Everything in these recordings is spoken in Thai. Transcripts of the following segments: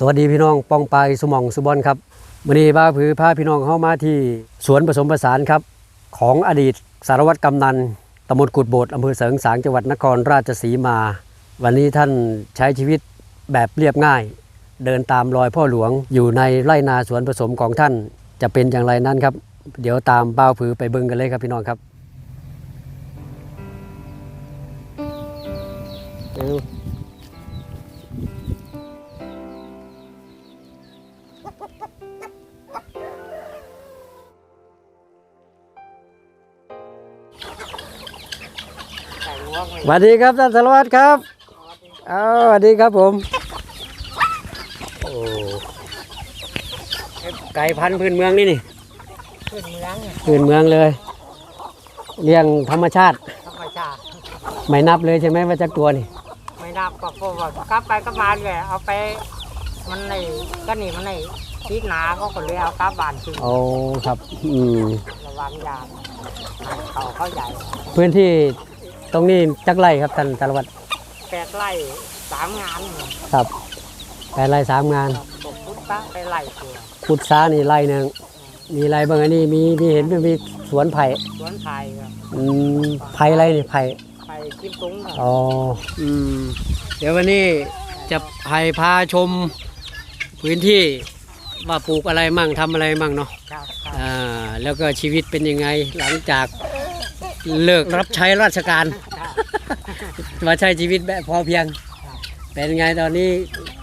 สวัสดีพี่น้องปองปายสมองสุบอลครับวันนี้บ้าผือพาพี่น้องเข้ามาที่สวนผสมผสานครับ ของอดีตสารวัตรกำนันตำบลกุดโบดอำเภอเสริงสางจังหวัดนครราชสีมา วันนี้ท่านใช้ชีวิตแบบเรียบง่าย เดินตามรอยพ่อหลวงอยู่ในไร่นาสวนผสมของท่านจะเป็นอย่างไรนั้นครับ เดี๋ยวตามบ้าผือไปเบิ่งกันเลยครับพี่น้องครับ วัสดีครับท่านสารวัตรครับอ้าวสวัสดีครับผมโอ้ไก่พันธุ์พื้นเมืองนี่นี่ขึ้นเมืองพื้นเมืองเลย เลี้ยงธรรมชาติ ธรรมชาติไม่นับเลยใช่ไหมว่าจักตัวนี่ ไม่นับก็เพราะว่ากลับไปก็มาเลยเอาไปมันในก็นี่มันในชีดหนาเขาก็เลยเอากลับบ้านทิ้งโอ้ครับ อืมระวังยามมันเขาเขาใหญ่ พื้นที่ ตรงนี้จักไรครับท่านสารวัตรแปดไร่สามงานเนี่ยครับแปดไรสามงานตกพุทธะไปไร่ตัวพุทธานี่ไรหนึ่งมีไรบ้างอันนี้มีมีเห็นมีสวนไผ่สวนไผ่ครับอืมไผ่อะไรนี่ไผ่ไผ่กิมตุ้งครับอ๋ออืมเดี๋ยววันนี้จะพายพาชมพื้นที่ว่าปลูกอะไรมั่งทำอะไรมั่งเนาะครับครับอ่าแล้วก็ชีวิตเป็นยังไงหลังจาก เลิกรับใช้ราชการครับมาใช้ชีวิตแบบพอเพียง เป็นไงตอนนี้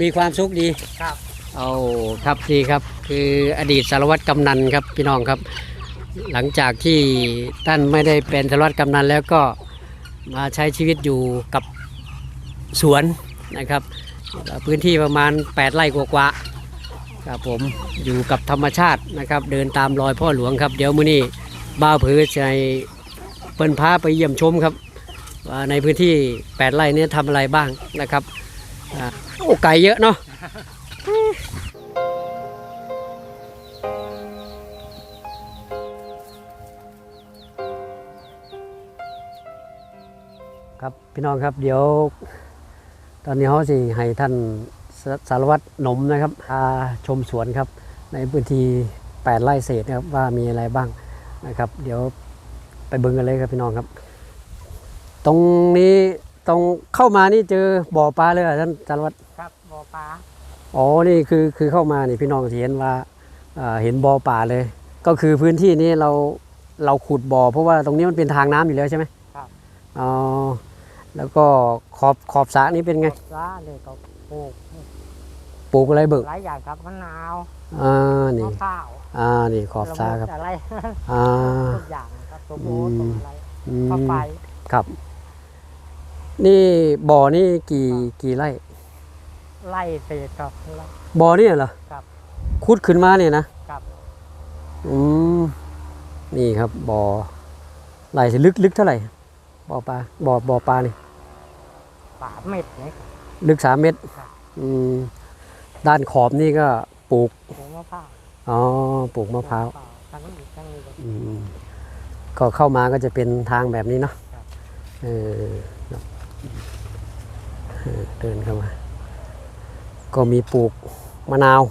มีความสุขดีครับเอาครับดีครับคืออดีตสารวัตรกำนันครับพี่น้องครับ หลังจากที่ท่านไม่ได้เป็นสารวัตรกำนันแล้วก็มาใช้ชีวิตอยู่กับสวนนะครับ พื้นที่ประมาณ 8 ไร่กว่าๆครับผมอยู่กับธรรมชาตินะครับ เดินตามรอยพ่อหลวงครับ เดี๋ยวมื้อนี้บ้าวผือจะให้เปิ้นพาไปเยี่ยมชมครับว่าในพื้นที่ 8 ไร่นี้ทำอะไรบ้างนะครับโอ้ไก่เยอะเนาะครับพี่น้องครับเดี๋ยว ตอนนี้เขาสิให้ท่านสสารวัตรหนมนะครับพาชมสวนครับ ในพื้นที่ 8 ไร่เศษนะครับว่ามีอะไรบ้างนะครับ เดี๋ยว ไปเบิ่งกันเลยครับพี่น้องครับ ตรงนี้ตรงเข้ามานี่เจอบ่อปลาเลยเหรอท่านสารวัตรครับบ่อปลาอ๋อนี่คือคือเข้ามานี่พี่น้องจะเห็นว่าอ่าเห็นบ่อป่าเลย ก็คือพื้นที่นี้เราเราขุดบ่อ เพราะว่าตรงนี้มันเป็นทางน้ำอยู่แล้วใช่ไหมครับอ๋อแล้วก็ขอบขอบสระนี่เป็นไงปลาเลยก็ปลูกปลูกอะไรเบิกหลายอย่างครับมะนาวอ่านี่มะพร้าวอ่านี่ขอบสระครับละมุดอะไรอ่าทุกอย่างครับ ตัวโบอืมตัวอะไรอืมข้าวไฟครับ นี่บ่อนี่กี่กี่ไร่ไล่เศษครับไล่บ่อนี่เหรอครับขุดขึ้นมาเนี่ยนะครับอืมนี่ครับบ่อไหลลึกลึกเท่าไหร่บ่อปลาบ่อบ่อปลานี่สามเม็ดนี่ ลึกสามเมตรครับ อืมด้านขอบนี่ก็ปลูกปลูกมะพร้าวอ๋อ ปลูกมะพร้าว ทั้งนี้ทั้งนี้ก็อืม ก็เข้ามาก็จะเป็นทางแบบนี้เนาะครับเออครับเออเดินเข้ามา ก็มีปลูกมะนาว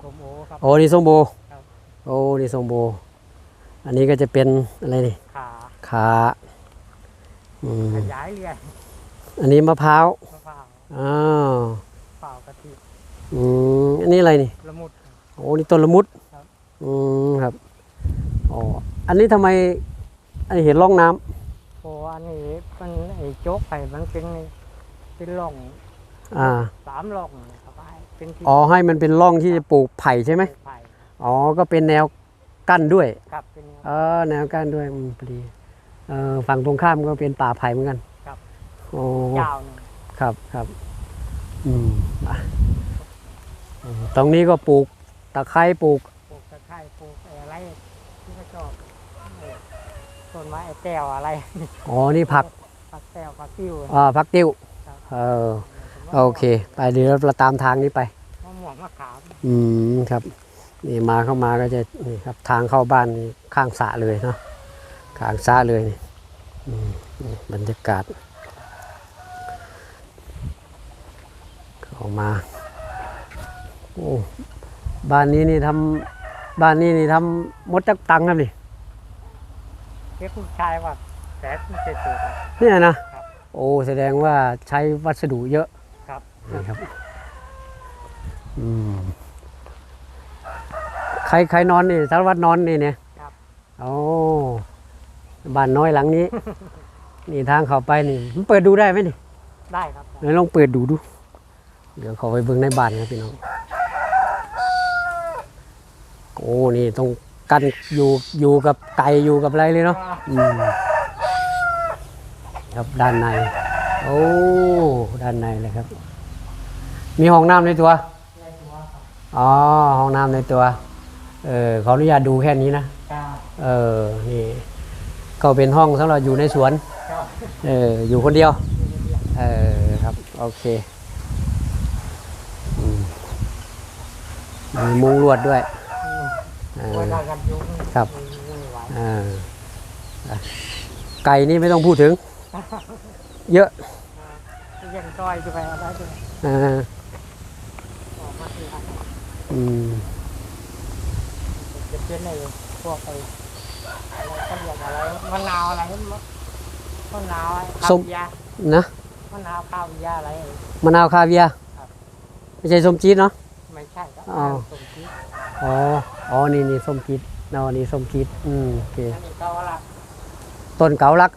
โกโมครับโอ้นี่ส้มโบครับโอ้นี่ส้มโบ อันนี้ก็จะเป็นอะไรนี่ขาขาอืมขยายเรื่อยอันนี้มะพร้าวมะพร้าวอ้าวเปล่ากะทิอืมอันนี้อะไรนี่ละมุดโอ้นี่ต้นละมุดครับอืมครับอ๋ออันนี้ทำไม อันนี้เห็นร่องน้ำโอ้อันนี้มันไอ้โจ๊กไผ่มันเป็นเป็นร่องอ่า สามร่องนะครับไอ้เป็นที่อ๋อให้มันเป็นร่องที่จะปลูกไผ่ใช่ไหมไผ่อ๋อก็เป็นแนวกั้นด้วย ครับเป็นแนว เออแนวกั้นด้วยอืมพอดีเออฝั่งตรงข้ามก็เป็นป่าไผ่เหมือนกันครับ โอ้ ยาวหนึ่งครับครับอืมอะอืมตรงนี้ก็ปลูกตะไคร้ปลูก ปลูกตะไคร้ปลูกอะไรที่เขาชอบเออ ต้นไม้ไอ้แก้วอะไรอ๋อนี่ผักผักแก้วผักติ้วอ่าผักติ้วครับเออโอเค ไปเดี๋ยวเราตามทางนี้ไปมะม่วงมะขามอืมครับนี่มาเข้ามาก็จะนี่ครับทางเข้าบ้านนี่ข้างสระเลยเนาะข้างสระเลยนี่อืมนี่บรรยากาศเข้ามาโอ้บ้านนี้นี่ทำบ้านนี้นี่ทำมดจักตังค์ครับนี่ เรียกลูกชายว่าแสนไม่ใช่สูตรครับ เนี่ยนะ ครับ โอ้แสดงว่าใช้วัสดุเยอะครับนี่ครับอืมใครใครนอนนี่สารวัตรนอนนี่เนี่ยครับ โอ้บ้านน้อยหลังนี้ นี่ทางเข้าไปนี่มันเปิดดูได้ไหมนี่ ได้ครับ ไหนลองเปิดดูดู เดี๋ยวเขาไปเบิ่งในบ้านครับพี่น้อง โอ้ นี่ต้อง กันอยู่อยู่กับไก่อยู่กับอะไรเลยเนาะอืมครับด้านใน โอ้ด้านในเลยครับ มีห้องน้ำในตัวอ๋อห้องน้ำในตัว เออขออนุญาตดูแค่นี้นะครับเออนี่ก็เป็นห้องสำหรับอยู่ในสวนครับเอออยู่คนเดียวเออครับโอเคอืมมีมุ้งลวดด้วย ครับไม่ไหวเอออะไก่นี่ไม่ต้องพูดถึง เยอะยังซอยจะไปอะไรด้วยเออออกมาทีหลังอืมจะเป็นในพวกไอ้อะไรเขาเรียกอะไรมะนาวอะไรมะนาวอะไรข้าวบิยานะมะนาวข้าวบิยาอะไรมะนาวคาเวียร์ครับไม่ใช่ส้มจี๊ดเนาะไม่ใช่ครับอ้าวสมคิด อ๋อ อ๋อ นี่นี่ส้มจี๊ดเนาะนี่ส้มจี๊ดอืมโอเค อันนี้เขาอะไรต้นเกาลัก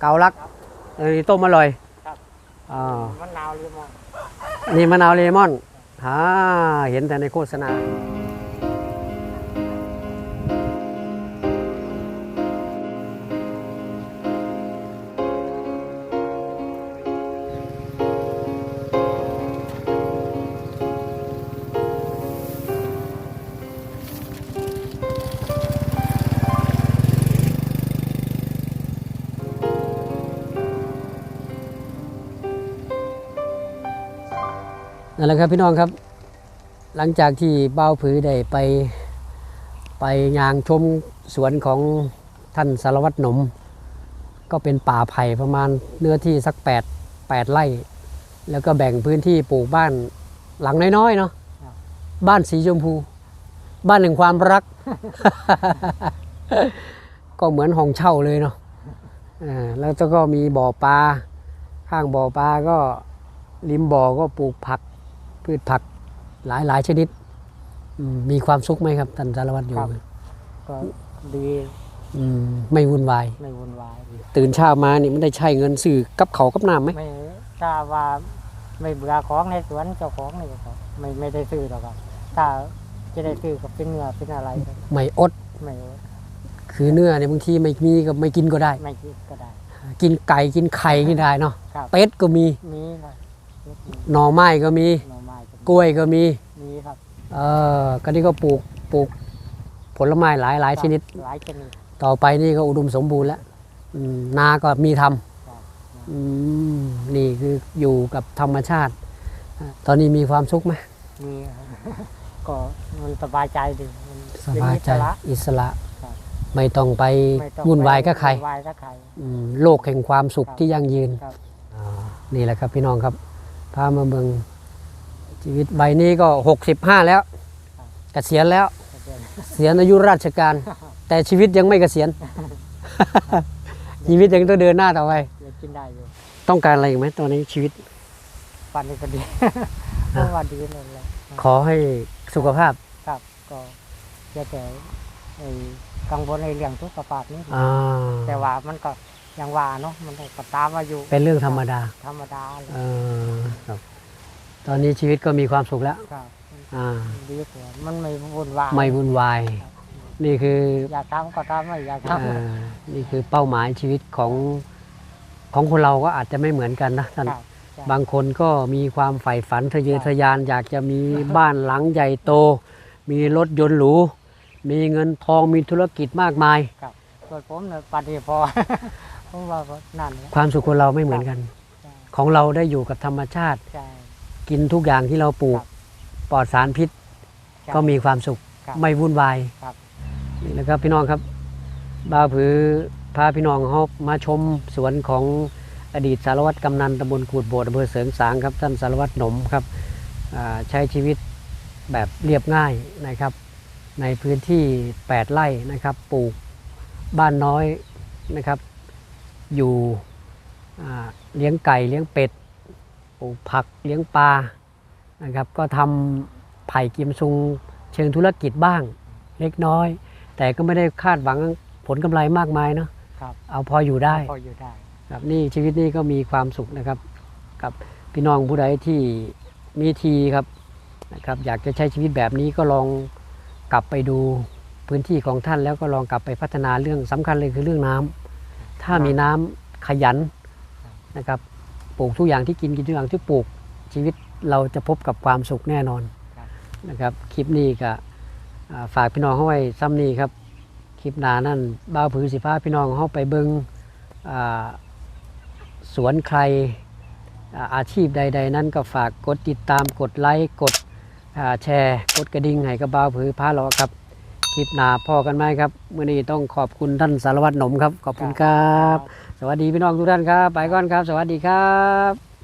เกาลักอันนี้ต้มอร่อยครับ อ่ามะนาวลิมอนนี่มะนาวเลมอนฮ่าเห็นแต่ในโฆษณา นั่นแหละครับพี่น้องครับ หลังจากที่เบ้าผือได้ไปไปยางชมสวนของท่านสารวัตรหนม ก็เป็นป่าไผ่ประมาณเนื้อที่สัก 8 8ไร่ แล้วก็แบ่งพื้นที่ปลูกบ้านหลังน้อยๆเนาะบ้านสีชมพู บ้านแห่งความรัก ก็เหมือนห้องเช่าเลยเนาะแล้วก็มีบ่อปลาข้างบ่อปลาก็ริมบ่อก็ปลูกผัก พืชผักหลายหลายชนิดอืมมีความสุขไหมครับท่านสารวัตรอยู่ก็ดีอืมไม่วุ่นวาย ไม่วุ่นวายดีตื่นเช้ามานี่มันได้ใช้เงินซื้อกับเขาวกับน้ำไหมไม่ถ้าว่าไม่เบื่อของในสวนเจ้าของนี่ก็ไม่ไม่ได้ซื้อหรอกครับ ถ้าจะได้ซื้อก็เป็นเนื้อเป็นอะไรก็ไม่อด ไม่คือเนื้อเนี่ยบางทีไม่มีก็ไม่กินก็ได้ ไม่คิดก็ได้ กินไก่กินไข่กินได้เนาะครับเป็ดก็มีมีครับมีหน่อไม้ก็มีหน่อไม้ก็มี กล้วยก็มีมีครับเออก็นี่ก็ปลูกปลูกผลไม้หลายหลายชนิด หลายชนิดต่อไปนี่ก็อุดมสมบูรณ์แล้วอืมนาก็มีทำครับอืมนี่คืออยู่กับธรรมชาติอะตอนนี้มีความสุขไหมมีครับก็มันสบายใจดีมันสบายใจเป็นอิสระอิสระครับไม่ต้องไปไม่ต้องวุ่นวายกับใครวุ่นวายกับใครอืมโลกแห่งความสุขครับที่ยั่งยืนครับอ่านี่แหละครับพี่น้องครับพามาเบิง ชีวิตใบนี้ก็หกสิบห้าแล้วเกษียณแล้วก็เป็นเสียณอายุราชการ แต่ชีวิตยังไม่เกษียณชีวิตยังต้องเดินหน้าต่อไปเดี๋ยวกินได้อยู่ต้องการอะไรอีกไหมตอนนี้ชีวิตฟันนี่ก็ดีเพราะว่าดีเลยแหละขอให้สุขภาพครับก็แค่แต่ไอ้กังวลในเรื่องสุขภาพนี่อ่าแต่ว่ามันก็ยังว่าเนาะมันก็ตามมาอยู่เป็นเรื่องธรรมดา ธรรมดาเลยเออครับ ตอนนี้ชีวิตก็มีความสุขแล้วครับอ่ามันดีกว่ามันไม่วุ่นวายไม่วุ่นวาย นี่คืออยากทำก็ทำไม่อยากทอ่านี่คือเป้าหมายชีวิตของของคนเราก็อาจจะไม่เหมือนกันนะำท่านครับใช่บางคนก็มีความใฝ่ฝันทะเยอทะยาน อยากจะมีบ้านหลังใหญ่โต มีรถยนต์หรู มีเงินทองมีธุรกิจมากมายส่วนผมเนี่ยปันนี้พอผมว่าก็นั่นแหละความสุขคนเราไม่เหมือนกันใช่ของเราได้อยู่กับธรรมชาติใช่ กินทุกอย่างที่เราปลูกครับปลอดสารพิษใช่ก็มีความสุขครับไม่วุ่นวายครับ นี่แหละครับพี่น้องครับบ่าวผือพาพี่น้องเขามาชมสวนของอดีตสารวัตรกำนันตำบลกูดโบดอำเภอเสริงสางครับ ท่านสารวัตรหนมครับอ่าใช้ชีวิตแบบเรียบง่ายนะครับ ในพื้นที่ 8 ไร่นะครับปลูกบ้านน้อยนะครับ อยู่อ่าเลี้ยงไก่เลี้ยงเป็ด ปลูกผักเลี้ยงปลานะครับก็ทำไผ่กิมซุงเชิงธุรกิจบ้างเล็กน้อย แต่ก็ไม่ได้คาดหวังผลกำไรมากมายเนาะครับเอาพออยู่ได้พออยู่ได้ครับนี่ชีวิตนี่ก็มีความสุขนะครับ กับพี่น้องผู้ใดที่มีทีครับนะครับอยากจะใช้ชีวิตแบบนี้ก็ลองกลับไปดูพื้นที่ของท่านแล้วก็ลองกลับไปพัฒนาเรื่องสำคัญเลยคือเรื่องน้ำถ้ามีน้ำขยันนะครับ ปลูกทุกอย่างที่กินกินทุกอย่างที่ปลูกชีวิตเราจะพบกับความสุขแน่นอนครับนะครับคลิปนี้ก็อ่าฝากพี่น้องเข้าไว้ซ้ำนี้ครับคลิปหนานั่นบ้าวผือสิฟ้าพี่น้องเข้าไปเบิงอ่าสวนใครอ่าอาชีพใด ๆ นั้นก็ฝากกดติดตามกดไลค์กดอ่าแชร์กดกระดิ่งให้กับบ่าวผือพาเลาะครับคลิปหนาพอกันไหมครับเมื่อนี้ต้องขอบคุณท่านสารวัตรหนมครับ ขอบคุณครับ สวัสดีพี่น้องทุกท่านครับ ไปก่อนครับ สวัสดีครับ